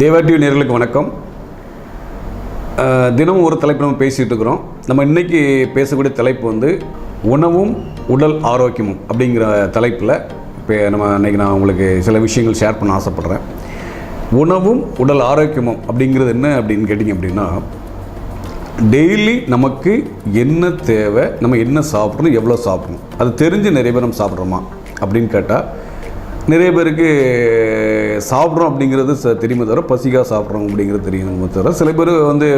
தேவாட்டிவ் நேர்களுக்கு வணக்கம். தினமும் ஒரு தலைப்பு நம்ம பேசிகிட்டு இருக்கிறோம். நம்ம இன்றைக்கி பேசக்கூடிய தலைப்பு வந்து உணவும் உடல் ஆரோக்கியமும் அப்படிங்கிற தலைப்பில் இப்போ நம்ம இன்றைக்கி நான் உங்களுக்கு சில விஷயங்கள் ஷேர் பண்ண ஆசைப்பட்றேன். உணவும் உடல் ஆரோக்கியமும் அப்படிங்கிறது என்ன அப்படின்னு கேட்டிங்க அப்படின்னா டெய்லி நமக்கு என்ன தேவை நம்ம என்ன சாப்பிட்றோம் எவ்வளோ சாப்பிட்ணும். அது தெரிஞ்சு நிறைய பேர் நம்ம சாப்பிட்றோமா அப்படின்னு கேட்டால் நிறைய பேருக்கு சாப்பிட்றோம் அப்படிங்கிறது தெரியுமே தவிர பசிக்காக சாப்பிட்றோம் அப்படிங்கிறது தெரியும் தவிர சில பேர் வந்து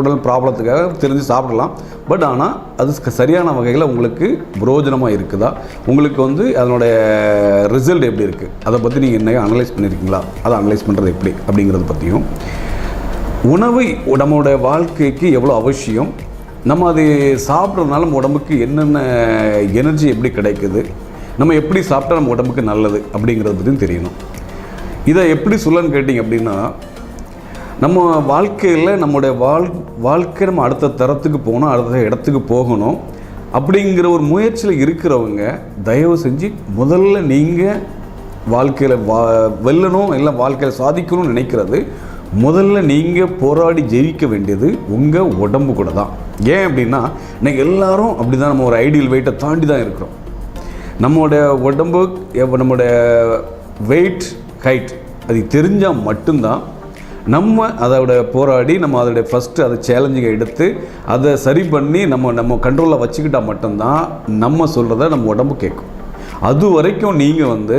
உடல் ப்ராப்ளத்துக்காக தெரிஞ்சு சாப்பிடலாம். பட் ஆனால் அது சரியான வகையில் உங்களுக்கு புரோஜனமாக இருக்குதா? உங்களுக்கு வந்து அதனுடைய ரிசல்ட் எப்படி இருக்குது அதை பற்றி நீங்கள் என்ன அனலைஸ் பண்ணியிருக்கீங்களா அதை அனலைஸ் பண்ணுறது எப்படி? அப்படிங்கிறத பற்றியும் உணவு நம்மளுடைய வாழ்க்கைக்கு எவ்வளோ அவசியம்? நம்ம அது சாப்பிட்றதுனால நம்ம உடம்புக்கு என்னென்ன எனர்ஜி எப்படி கிடைக்குது? நம்ம எப்படி சாப்பிட்டா நம்ம உடம்புக்கு நல்லது அப்படிங்கிறத பற்றியும் தெரியணும். இதை எப்படி சொல்லன்னு கேட்டிங்க அப்படின்னா நம்ம வாழ்க்கையில் நம்மளுடைய வாழ் வாழ்க்கை நம்ம அடுத்த தரத்துக்கு போகணும் அடுத்த இடத்துக்கு போகணும் அப்படிங்கிற ஒரு முயற்சியில் இருக்கிறவங்க தயவு செஞ்சு முதல்ல நீங்கள் வாழ்க்கையில் வா வெல்லணும் இல்லை வாழ்க்கையில் சாதிக்கணும்னு நினைக்கிறது முதல்ல நீங்கள் போராடி ஜெயிக்க வேண்டியது உங்கள் உடம்பு கூட தான் ஏன் அப்படின்னா இன்னைக்கு எல்லாரும் அப்படி தான் நம்ம ஒரு ஐடியல் வெயிட்டை தாண்டி தான் இருக்கிறோம். நம்மளுடைய உடம்பு எவ்வ- நம்மளுடைய வெயிட் ஹைட் அது தெரிஞ்சால் மட்டும்தான் நம்ம அதோட போராடி நம்ம அதோடைய ஃபஸ்ட்டு அதை சேலஞ்சிங்கை எடுத்து அதை சரி பண்ணி நம்ம நம்ம கண்ட்ரோலில் வச்சுக்கிட்டால் மட்டும்தான் நம்ம சொல்கிறத நம்ம உடம்பு கேட்கும் அது வரைக்கும் நீங்கள் வந்து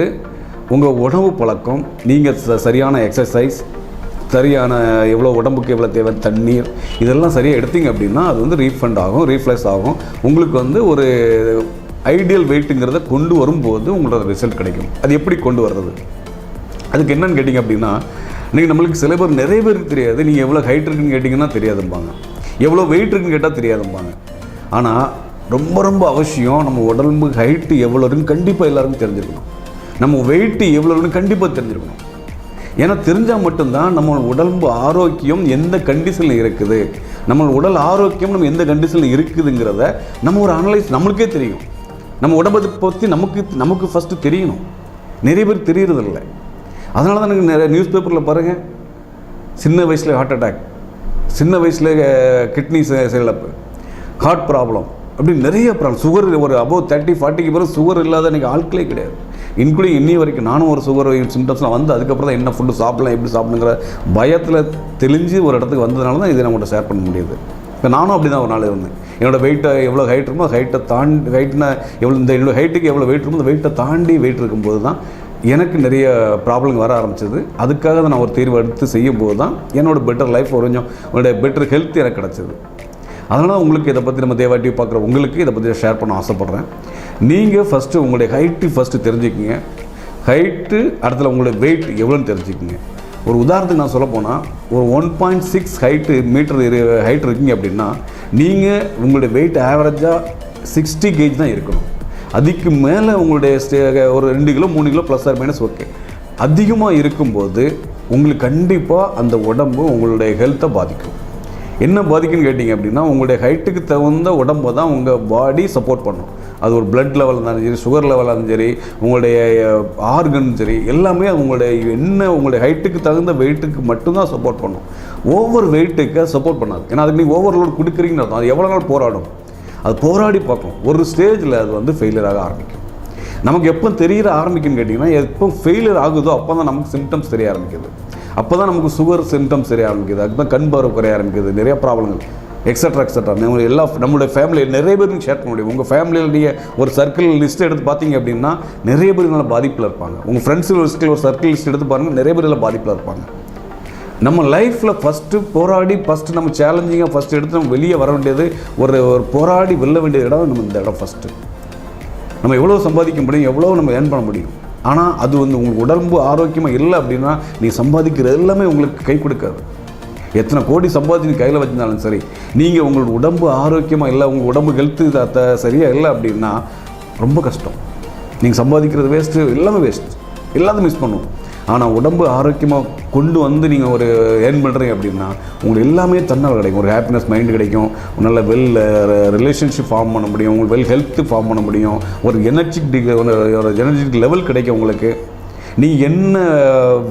உங்கள் உணவு பழக்கம் நீங்கள் ச- சரியான எக்ஸசைஸ் சரியான எவ்வளோ உடம்புக்கு எவ்வளோ தேவை தண்ணீர் இதெல்லாம் சரியாக எடுத்தீங்க அப்படின்னா அது வந்து ரீஃபண்ட் ஆகும் ரீஃப்ளெக்ஸ் ஆகும். உங்களுக்கு வந்து ஒரு ஐடியல் வெயிட்டுங்கிறத கொண்டு வரும்போது உங்களோட ரிசல்ட் கிடைக்கும். அது எப்படி கொண்டு வர்றது? அதுக்கு என்னன்னு கேட்டிங்க அப்படின்னா இன்றைக்கி நம்மளுக்கு சில பேர் நிறைய பேருக்கு தெரியாது நீங்கள் எவ்வளோ ஹைட் இருக்குன்னு கேட்டிங்கன்னா தெரியாதும்பாங்க. எவ்வளோ வெயிட் இருக்குன்னு கேட்டால் தெரியாதும்பாங்க. ஆனால் ரொம்ப ரொம்ப அவசியம் நம்ம உடம்பு ஹைட்டு எவ்வளோ இருக்குன்னு கண்டிப்பாக எல்லாருக்கும் தெரிஞ்சிருக்கணும். நம்ம வெயிட்டு எவ்வளோ இருக்குன்னு கண்டிப்பாக தெரிஞ்சுக்கணும் ஏன்னா தெரிஞ்சால் மட்டும்தான் நம்ம உடம்பு ஆரோக்கியம் எந்த கண்டிஷனில் இருக்குது நம்ம உடல் ஆரோக்கியம் நம்ம எந்த கண்டிஷனில் இருக்குதுங்கிறத நம்ம ஒரு அனலைஸ் நம்மளுக்கே தெரியும். நம்ம உடம்பத்தை பற்றி நமக்கு நமக்கு ஃபஸ்ட்டு தெரியணும். நிறைய பேர் தெரியறதில்ல. அதனால தான் எனக்கு நிறைய நியூஸ் பேப்பரில் பாருங்கள் சின்ன வயசில் ஹார்ட் அட்டாக் சின்ன வயசில் கிட்னி செயலப்பு ஹார்ட் ப்ராப்ளம் அப்படி நிறைய ப்ராப்ளம் சுகர் ஒரு அபோவ் தேர்ட்டி ஃபார்ட்டிக்கு பிறகு சுகர் இல்லாத எனக்கு ஆட்களே கிடையாது. இன்க்ளூடிங் இன்னி வரைக்கும் நானும் ஒரு சுகர் சிம்டம்ஸ்லாம் வந்து அதுக்கப்புறம் தான் என்ன ஃபுட்டு சாப்பிடலாம் எப்படி சாப்பிடுங்கிற பயத்தில் தெளிஞ்சு ஒரு இடத்துக்கு வந்ததுனால தான் இதை நம்மகிட்ட ஷேர் பண்ண முடியுது. இப்போ நானும் அப்படி தான் ஒரு நாள் இருந்தேன். என்னோடய வெயிட்டை எவ்வளோ ஹைட் இருக்குமோ ஹைட்டை தாண்டி ஹைட்னா எவ்வளோ இந்த என்னோடய ஹைட்டுக்கு எவ்வளோ வெயிட் இருக்குமோ அந்த வெயிட்டை தாண்டி வெயிட் இருக்கும்போது தான் எனக்கு நிறைய ப்ராப்ளம் வர ஆரம்பிச்சது. அதுக்காக தான் நான் ஒரு தீர்வு எடுத்து செய்யும்போது தான் என்னோட பெட்டர் லைஃப் ஒரு கொஞ்சம் என்னோடய பெட்டர் ஹெல்த் எனக்கு கிடச்சிது. அதனால் உங்களுக்கு இதை பற்றி நம்ம தேவாட்டி பார்க்குற உங்களுக்கு இதை பற்றி ஷேர் பண்ண ஆசைப்பட்றேன். நீங்கள் ஃபஸ்ட்டு உங்களுடைய ஹைட்டு ஃபஸ்ட்டு தெரிஞ்சுக்கிங்க. ஹைட்டு அடுத்தது உங்களுடைய வெயிட் எவ்வளோன்னு தெரிஞ்சுக்கிங்க. ஒரு உதாரணத்துக்கு நான் சொல்ல போனால் ஒரு one point six height metre height இருக்கீங்க அப்படின்னா நீங்கள் உங்களுடைய வெயிட் ஆவரேஜாக சிக்ஸ்டி கேஜ் தான் இருக்கணும். அதுக்கு மேலே உங்களுடைய ஸ்டே ஒரு ரெண்டு கிலோ மூணு kilo plus or minus okay அதிகமாக இருக்கும்போது உங்களுக்கு கண்டிப்பாக அந்த உடம்பு உங்களுடைய ஹெல்த்தை பாதிக்கும். என்ன பாதிக்குன்னு கேட்டிங்க அப்படின்னா உங்களுடைய ஹைட்டுக்கு தகுந்த உடம்பை தான் உங்கள் பாடி சப்போர்ட் பண்ணும். அது ஒரு பிளட் லெவல் இருந்தாலும் சரி சுகர் லெவலாக இருந்தாலும் சரி உங்களுடைய eh, ஆர்கன் சரி எல்லாமே உங்களுடைய என்ன உங்களுடைய ஹைட்டுக்கு தகுந்த வெயிட்டுக்கு மட்டும்தான் சப்போர்ட் பண்ணும். ஓவர் வெயிட்டுக்கு சப்போர்ட் பண்ணாது. ஏன்னா அதுக்கு நீங்கள் ஓவர்லோட் கொடுக்குறீங்கன்னு அர்த்தம். அது எவ்வளோ நாள் போராடும்? அது போராடி பார்க்கும். ஒரு ஸ்டேஜில் அது வந்து ஃபெயிலியர் ஆக ஆரம்பிக்கும். நமக்கு எப்போ தெரியற ஆரம்பிக்குன்னு கேட்டிங்கன்னா எப்போ ஃபெயிலியர் ஆகுதோ அப்போ தான் நமக்கு சிம்டம்ஸ் தெரிய ஆரம்பிக்குது. அப்போ தான் நமக்கு சுகர் சிம்டம்ஸ் தெரிய ஆரம்பிக்குது. அதுதான் கண் பார்வை குறைய ஆரம்பிக்குது. நிறைய ப்ராப்ளங்கள் எக்ஸட்ரா எக்ஸட்ரா நம்ம எல்லா நம்மளுடைய ஃபேமிலி நிறைய பேருக்கு ஷேர் பண்ண முடியும். உங்கள் ஃபேமிலியில் நீங்கள் ஒரு சர்க்கிள் லிஸ்ட் எடுத்து பார்த்தீங்க அப்படின்னா நிறைய பேர் நல்ல பாதிப்பில் இருப்பாங்க. உங்கள் ஃப்ரெண்ட்ஸ் லிஸ்ட்டில் ஒரு சர்க்கிள் லிஸ்ட் எடுத்து பாருங்கள் நிறைய பேர் இதில் பாதிப்பில் இருப்பாங்க. நம்ம லைஃப்பில் ஃபஸ்ட்டு போராடி ஃபஸ்ட்டு நம்ம சேலஞ்சிங்காக ஃபஸ்ட்டு எடுத்து நம்ம வெளியே வர வேண்டியது ஒரு ஒரு போராடி வெல்ல வேண்டிய இடம் நம்ம இந்த இடம் ஃபஸ்ட்டு நம்ம எவ்வளோ சம்பாதிக்க முடியும் எவ்வளோ நம்ம ஏர்ன் பண்ண முடியும். ஆனால் அது வந்து உங்களுக்கு உடம்பு ஆரோக்கியமாக இல்லை அப்படின்னா நீ சம்பாதிக்கிறது எல்லாமே உங்களுக்கு கை கொடுக்காது. எத்தனை கோடி சம்பாதிச்சு நீ கையில் வச்சிருந்தாலும் சரி நீங்கள் உங்களோட உடம்பு ஆரோக்கியமாக இல்லை உங்கள் உடம்பு ஹெல்த்து சரியாக இல்லை அப்படின்னா ரொம்ப கஷ்டம். நீங்கள் சம்பாதிக்கிறது வேஸ்ட்டு எல்லாமே வேஸ்ட் எல்லாத்தையும் மிஸ் பண்ணுவோம் ஆனால் உடம்பு ஆரோக்கியமாக கொண்டு வந்து நீங்கள் ஒரு ஏர்ன் பண்ணுறீங்க அப்படின்னா உங்களுக்கு எல்லாமே தன்னால் கிடைக்கும். ஒரு ஹாப்பினஸ் மைண்டு கிடைக்கும். நல்ல வெல் ரிலேஷன்ஷிப் ஃபார்ம் பண்ண முடியும். உங்களுக்கு வெல் ஹெல்த்து ஃபார்ம் பண்ண முடியும். ஒரு எனர்ஜிக் ஒரு எனர்ஜிக் லெவல் கிடைக்கும் உங்களுக்கு. நீ என்ன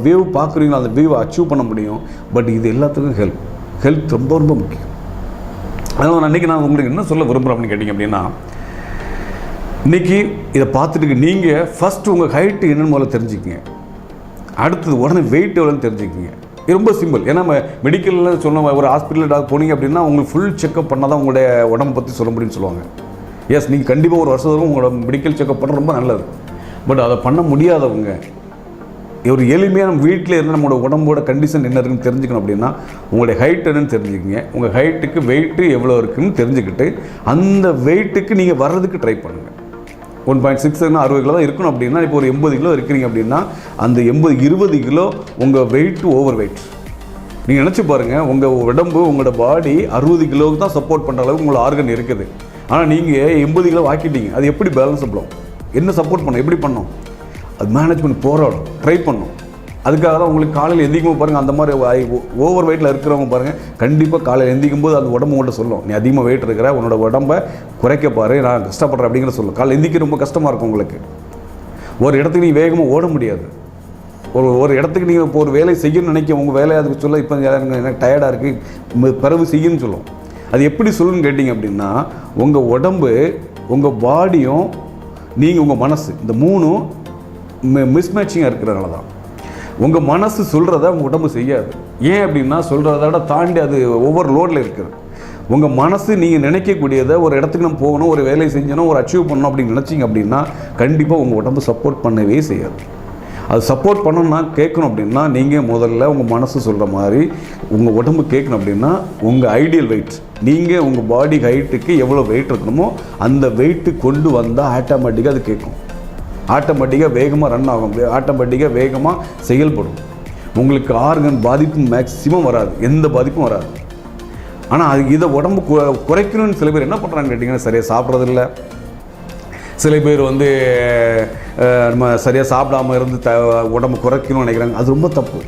வியூ பார்க்குறீங்களோ அந்த வியூவை அச்சீவ் பண்ண முடியும். பட் இது எல்லாத்துக்கும் ஹெல்ப் ஹெல்த் ரொம்ப ரொம்ப முக்கியம். அதனால் நான் அன்றைக்கி நான் உங்களுக்கு என்ன சொல்ல விரும்புகிறேன் அப்படின்னு கேட்டிங்க அப்படின்னா இன்றைக்கி இதை பார்த்துட்டு நீங்கள் ஃபஸ்ட்டு உங்கள் ஹைட்டு என்னென்னு முதல்ல தெரிஞ்சுக்கங்க. அடுத்தது உடனே வெயிட் எவ்வளோன்னு தெரிஞ்சுக்கங்க. இது ரொம்ப சிம்பிள் ஏன்னா நம்ம மெடிக்கலில் சொன்ன ஒரு ஹாஸ்பிட்டலில் டாக்டர் போனீங்க அப்படின்னா உங்களுக்கு ஃபுல் செக்அப் பண்ணால் தான் உங்களுடைய உடம்பை பற்றி சொல்ல முடியும்னு சொல்லுவாங்க. எஸ் நீங்கள் கண்டிப்பாக ஒரு வருஷத்துக்கு உங்களோட மெடிக்கல் செக்அப் பண்ண ரொம்ப நல்லது. பட் அதை பண்ண முடியாதவங்க ஒரு எளிமையாக நம்ம வீட்டில் இருந்து நம்மளோட உடம்போட கண்டிஷன் என்ன இருக்குன்னு தெரிஞ்சுக்கணும் அப்படின்னா உங்களுடைய ஹைட் என்னன்னு தெரிஞ்சுக்கங்க. உங்கள் ஹைட்டுக்கு வெயிட்டு எவ்வளோ இருக்குன்னு தெரிஞ்சுக்கிட்டு அந்த வெயிட்டுக்கு நீங்கள் வர்றதுக்கு ட்ரை பண்ணுங்கள் ஒன் பாயிண்ட் சிக்ஸ் அறுபது கிலோ தான் இருக்கணும் அப்படின்னா இப்போ ஒரு எண்பது கிலோ இருக்கிறீங்க அப்படின்னா அந்த எண்பது இருபது கிலோ உங்கள் வெயிட்டு ஓவர் வெயிட் நீங்கள் நினச்சி பாருங்கள் உங்கள் உடம்பு உங்களோட பாடி அறுபது கிலோவுக்கு தான் சப்போர்ட் பண்ணுற அளவுக்கு உங்களோட ஆர்கன் இருக்குது. ஆனால் நீங்கள் எண்பது கிலோ ஆக்கிட்டீங்க அது எப்படி பேலன்ஸ் பேலன்ஸபிளும் என்ன சப்போர்ட் பண்ணும் எப்படி பண்ணும் அது மேனேஜ்மெண்ட் போராடும். ட்ரை பண்ணும். அதுக்காக தான் உங்களுக்கு காலையில் எந்திக்கும் பாருங்கள் அந்த மாதிரி ஓவர் வெயிட்டில் இருக்கிறவங்க பாருங்கள் கண்டிப்பாக காலையில் எந்திக்கும் போது அந்த உடம்பு உங்கள்கிட்ட சொல்லும். நீ அதிகமாக வெயிட் இருக்கிற உன்னோட உடம்பை குறைக்க பாரு நான் கஷ்டப்படுறேன் அப்படிங்கிற சொல்லும். காலையில் எந்திக்க ரொம்ப கஷ்டமாக இருக்கும் உங்களுக்கு. ஒரு இடத்துக்கு நீ வேகமாக ஓட முடியாது. ஒரு ஒரு இடத்துக்கு நீங்கள் இப்போ ஒரு வேலை செய்யணும்னு நினைக்க உங்கள் வேலையை அதுக்கு சொல்ல இப்போ எனக்கு எனக்கு டயர்டாக இருக்குது பிறகு செய்யணும்னு சொல்லும். அது எப்படி சொல்லுன்னு கேட்டிங்க அப்படின்னா உங்கள் உடம்பு உங்கள் பாடியும் நீங்கள் உங்கள் மனசு இந்த மூணும் மிஸ்மேட்சிங்காக இருக்கிறனால தான். உங்கள் மனசு சொல்கிறத உங்கள் உடம்பு செய்யாது. ஏன் அப்படின்னா சொல்கிறத விட தாண்டி அது ஒவ்வொரு லோடில் இருக்குது. உங்கள் மனசு நீங்கள் நினைக்கக்கூடியதை ஒரு இடத்துக்கு நம்ம போகணும் ஒரு வேலையை செஞ்சணும் ஒரு அச்சீவ் பண்ணணும் அப்படின்னு நினச்சிங்க அப்படின்னா கண்டிப்பாக உங்கள் உடம்பு சப்போர்ட் பண்ணவே செய்யாது. அது சப்போர்ட் பண்ணணும்னா கேட்கணும் அப்படின்னா நீங்கள் முதல்ல உங்கள் மனசு சொல்கிற மாதிரி உங்கள் உடம்பு கேட்கணும் அப்படின்னா உங்கள் ஐடியல் வெயிட் நீங்கள் உங்கள் பாடி ஹைட்டுக்கு எவ்வளோ வெயிட் இருக்கணுமோ அந்த வெயிட்டு கொண்டு வந்தால் ஆட்டோமேட்டிக்காக அது கேட்கும். ஆட்டோமேட்டிக்காக வேகமாக ரன் ஆகும். ஆட்டோமேட்டிக்காக வேகமாக செயல்படும். உங்களுக்கு ஆர்கன் பாதிப்பு மேக்ஸிமம் வராது. எந்த பாதிப்பும் வராது. ஆனால் அது இதை உடம்பு கு- குறைக்கணும்னு சில பேர் என்ன பண்ணுறாங்க கேட்டிங்கன்னா சரியாக சாப்பிட்றதில்ல. சில பேர் வந்து நம்ம சரியாக சாப்பிடாம இருந்து த உடம்பு குறைக்கணும்னு நினைக்கிறாங்க. அது ரொம்ப தப்பு.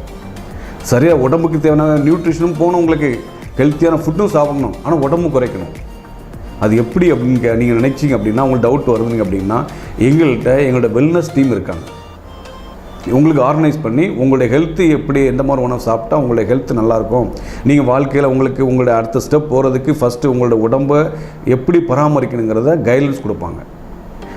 சரியாக உடம்புக்கு தேவையான நியூட்ரிஷனும் போகணும் உங்களுக்கு. ஹெல்த்தியான ஃபுட்டும் சாப்பிடணும். ஆனால் உடம்பு குறைக்கணும். அது எப்படி அப்படின்னு நீங்கள் நினைச்சீங்க அப்படின்னா உங்களுக்கு டவுட் வருதுங்க அப்படின்னா எங்கள்கிட்ட எங்களோட வெல்னஸ் டீம் இருக்காங்க. உங்களுக்கு ஆர்கனைஸ் பண்ணி உங்களுடைய ஹெல்த்து எப்படி எந்த மாதிரி உணவு சாப்பிட்டா உங்களுடைய ஹெல்த் நல்லாயிருக்கும்? நீங்கள் வாழ்க்கையில் உங்களுக்கு உங்களுடைய அடுத்த ஸ்டெப் போகிறதுக்கு ஃபஸ்ட்டு உங்களோட உடம்பை எப்படி பராமரிக்கணுங்கிறத கைட்லைன்ஸ் கொடுப்பாங்க.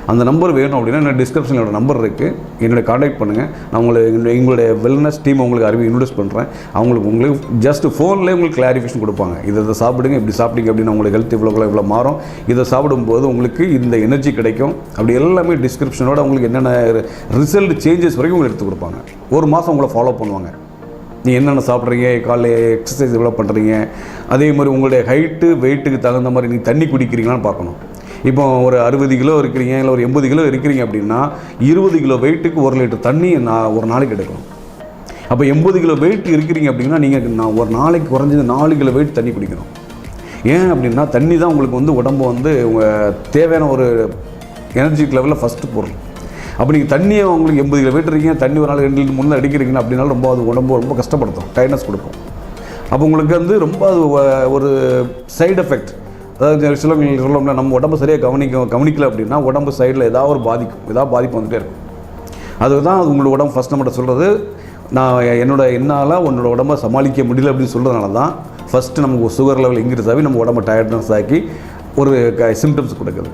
அந்த நம்பர் வேணும் அப்படின்னா என்னோட டிஸ்கிரிப்ஷனில் என்னோட நம்பர் இருக்குது என்னோட காண்டாக்ட் பண்ணுங்கள் நான் உங்களுக்கு எங்களுடைய- வெல்னஸ் டீம் உங்களுக்கு அறிவி இன்ட்ரடியூஸ் பண்ணுறேன் அவங்களுக்கு உங்களுக்கு ஜஸ்ட் ஃபோன்லேயே உங்களுக்கு கிளாரிஃபிகேஷன் கொடுப்பாங்க. இதை இதை சாப்பிடுங்க இப்படி சாப்பிட்டீங்க அப்படின்னு உங்களுக்கு ஹெல்த் இவ்வளோ இவ்வளோ மாறும். இதை சாப்பிடும்போது உங்களுக்கு இந்த எனர்ஜி கிடைக்கும். அப்படி எல்லாமே டிஸ்கிரிப்ஷனோட உங்களுக்கு என்னென்ன ரிசல்ட் சேஞ்சஸ் வரைக்கும் உங்களுக்கு எடுத்து கொடுப்பாங்க. ஒரு மாதம் உங்களை ஃபாலோ பண்ணுவாங்க. நீ என்னென்ன சாப்பிட்றீங்க? காலைல எக்ஸசைஸ் எவ்வளோ பண்ணுறீங்க அதே மாதிரி உங்களுடைய ஹைட்டு வெயிட்டுக்கு தகுந்த மாதிரி நீங்கள் தண்ணி குடிக்கிறீங்களான்னு பார்க்கணும். இப்போ ஒரு அறுபது கிலோ இருக்கிறீங்க இல்லை ஒரு எண்பது கிலோ இருக்கிறீங்க அப்படின்னா இருபது கிலோ வெயிட்டுக்கு ஒரு லிட்டர் தண்ணி நான் ஒரு நாளைக்கு எடுக்கணும் அப்போ எண்பது கிலோ வெயிட் இருக்கிறீங்க அப்படின்னா நீங்கள் நான் ஒரு நாளைக்கு குறைஞ்சது நாலு கிலோ வெயிட் தண்ணி குடிக்கணும். ஏன் அப்படின்னா தண்ணி தான் உங்களுக்கு வந்து உடம்பு வந்து உங்கள் தேவையான ஒரு எனர்ஜிக் லெவலில் ஃபஸ்ட்டு பொருள். அப்போ நீங்கள் தண்ணியை உங்களுக்கு எண்பது கிலோ வெயிட் இருக்கீங்க தண்ணி ஒரு நாள் ரெண்டு லிட்டர் முன்னே அடிக்கிறீங்கன்னா அப்படின்னாலும் ரொம்ப அது உடம்பு ரொம்ப கஷ்டப்படுத்தும் டயர்னஸ் கொடுக்கும். அப்போ உங்களுக்கு வந்து ரொம்ப அது ஒரு சைடு எஃபெக்ட் அதாவது சிலவங்க சொல்லோம்னா நம்ம உடம்பு சரியாக கவனிக்க கவனிக்கல அப்படின்னா உடம்பு சைடில் ஏதாவது ஒரு பாதிக்கும் ஏதாவது பாதிப்பு வந்துகிட்டே இருக்கும். அதுதான் உங்களோட உடம்பு ஃபஸ்ட் நம்மகிட்ட சொல்கிறது நான் என்னோட என்னால் உன்னோட உடம்ப சமாளிக்க முடியல அப்படின்னு சொல்கிறதுனால தான் ஃபஸ்ட்டு நமக்கு சுகர் லெவல் இன்க்ரீஸ் ஆகி நம்ம உடம்பு டயர்ட்னஸ் ஆக்கி ஒரு சிம்டம்ஸ் கொடுக்குது.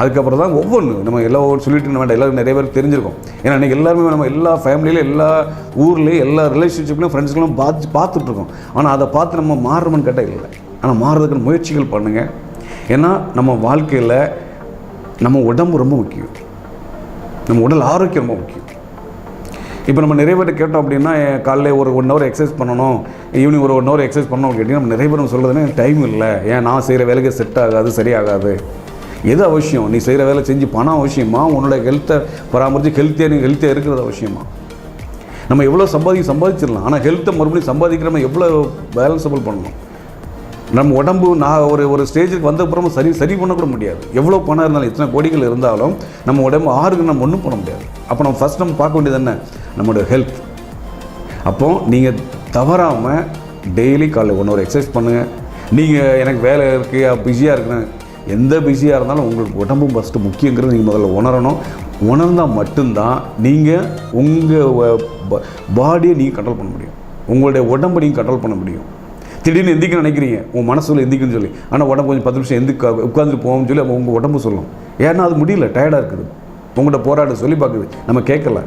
அதுக்கப்புறம் தான் ஒவ்வொன்று நம்ம எல்லா சொல்லிட்டு வேண்டாம் எல்லாரும் நிறைய பேருக்கு தெரிஞ்சிருக்கோம். ஏன்னா இன்றைக்கி எல்லாருமே நம்ம எல்லா ஃபேமிலியிலும் எல்லா ஊர்லேயும் எல்லா ரிலேஷன்ஷிப்லையும் ஃப்ரெண்ட்ஸ்களும் பார்த்து பார்த்துட்ருக்கோம் ஆனால் அதை பார்த்து நம்ம மாறுறோம்னு கேட்டால் இல்லை. ஆனால் மாறுறதுக்கு முயற்சிகள் பண்ணுங்கள் ஏன்னா நம்ம வாழ்க்கையில் நம்ம உடம்பு ரொம்ப முக்கியம். நம்ம உடல் ஆரோக்கியம் ரொம்ப முக்கியம். இப்போ நம்ம நிறைய பேர் கேட்டோம் அப்படின்னா காலையில் காலைல ஒரு ஒன் ஹவர் எக்ஸசைஸ் பண்ணணும் ஈவினிங் ஒரு ஒன் ஹவர் எக்ஸசைஸ் பண்ணணும் கேட்டிங்கன்னா நம்ம நிறைய பேர் சொல்கிறதுனா டைம் இல்லை. ஏன் நான் செய்கிற வேலைக்கு செட் ஆகாது சரியாகாது. எது அவசியம்? நீ செய்கிற வேலை செஞ்சு பணம் அவசியமா? உன்னோட ஹெல்த்தை பராமரித்து ஹெல்த்தியாக நீ ஹெல்த்தியாக இருக்கிறது அவசியமா? நம்ம எவ்வளோ சம்பாதி சம்பாதிச்சிடலாம். ஆனால் ஹெல்த்தை மறுபடியும் சம்பாதிக்கிறோம் எவ்வளோ பேலன்சபிள் பண்ணணும்? நம்ம உடம்பு நான் ஒரு ஒரு ஸ்டேஜுக்கு வந்த அப்புறம் சரி சரி பண்ணக்கூட முடியாது. எவ்வளோ பணம் இருந்தாலும் எத்தனை கோடிகள் இருந்தாலும் நம்ம உடம்பு ஆறுக்கு நம்ம ஒன்றும் பண்ண முடியாது. அப்போ நம்ம ஃபஸ்ட் நம்ம பார்க்க வேண்டியது என்ன? நம்மளோட ஹெல்த் அப்போது நீங்கள் தவறாமல் டெய்லி காலையில் ஒன்று ஒரு எக்ஸசைஸ் பண்ணுங்கள் நீங்கள் எனக்கு வேலை இருக்குது பிஸியாக இருக்குன்னு எந்த பிஸியாக இருந்தாலும் உங்களுக்கு உடம்பு ஃபஸ்ட்டு முக்கியங்கிறது நீங்கள் முதல்ல உணரணும். உணர்ந்தால் மட்டும்தான் நீங்கள் உங்கள் பாடியை நீங்கள் கண்ட்ரோல் பண்ண முடியும். உங்களுடைய உடம்பை நீங்கள் கண்ட்ரோல் பண்ண முடியும். திடீர்னு எந்திக்க நினைக்கிறீங்க. உன் மனசுல எந்திக்குன்னு சொல்லி. ஆனால் உடம்பு கொஞ்சம் பத்து நிமிஷம் எந்திக்க உட்காந்துட்டு போவோம்னு சொல்லி அவங்க உங்கள் உடம்பு சொல்லும். ஏன்னா அது முடியல டயர்டாக இருக்குது. உங்கள்கிட்ட போராட சொல்லி பார்க்குது. நம்ம கேட்கல.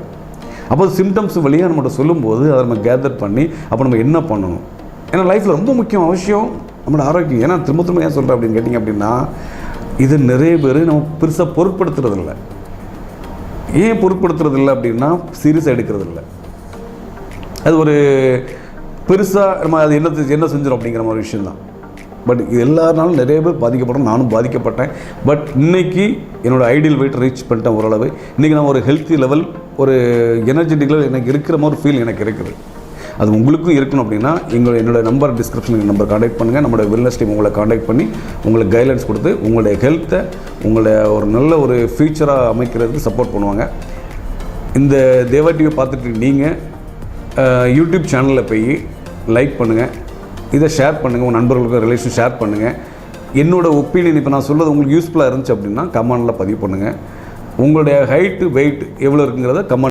அப்போ சிம்டம்ஸ் வழியாக நம்மகிட்ட சொல்லும்போது அதை நம்ம கேதர் பண்ணி அப்போ நம்ம என்ன பண்ணணும்? ஏன்னா லைஃப்பில் ரொம்ப முக்கியம் அவசியம். நம்மளோட ஆரோக்கியம். ஏன்னா திரும்ப திரும்ப ஏன் சொல்கிறேன் அப்படின்னு கேட்டிங்க அப்படின்னா இது நிறைய பேர் நம்ம பெருசாக பொருட்படுத்துறதில்ல ஏன் பொருட்படுத்துறதில்ல அப்படின்னா சீரியஸாக எடுக்கிறதில்ல அது ஒரு பெருசாக நம்ம அது என்ன என்ன செஞ்சிடும் அப்படிங்கிற மாதிரி விஷயம் தான் பட் இது எல்லாருனாலும் நிறைய பேர் பாதிக்கப்படுறோம் நானும் பாதிக்கப்பட்டேன். பட் இன்னைக்கு என்னோடய ஐடியல் வெயிட் ரீச் பண்ணிட்டேன் ஓரளவு. இன்றைக்கி நான் ஒரு ஹெல்த்தி லெவல் ஒரு எனர்ஜெட்டிக் லெவல் எனக்கு இருக்கிற மாதிரி ஃபீல் எனக்கு இருக்குது. அது உங்களுக்கும் இருக்கணும் அப்படின்னா எங்களோட என்னோட நம்பர் டிஸ்கிரிப்ஷனில் நம்பர் காண்டாக்ட் பண்ணுங்கள் நம்மளோட வெல்னஸ் டீம் உங்களை காண்டாக்ட் பண்ணி உங்களுக்கு கைட்லைன்ஸ் கொடுத்து உங்களுடைய ஹெல்த்தை உங்களுடைய ஒரு நல்ல ஒரு ஃபியூச்சராக அமைக்கிறதுக்கு சப்போர்ட் பண்ணுவாங்க. இந்த தேவா டிவி பார்த்துட்டு நீங்கள் யூடியூப் சேனலில் போய் லைக் பண்ணுங்கள் இதை ஷேர் பண்ணுங்கள் உங்கள் நண்பர்களுக்கு ரிலேஷன் ஷேர் பண்ணுங்கள் என்னோட ஒப்பீனியன் இப்போ நான் சொல்கிறது உங்களுக்கு யூஸ்ஃபுல்லாக இருந்துச்சு அப்படின்னா கமெண்டில் பதிவு பண்ணுங்கள் உங்களுடைய ஹைட்டு வெயிட் எவ்வளோ இருக்குங்கிறத கமெண்ட்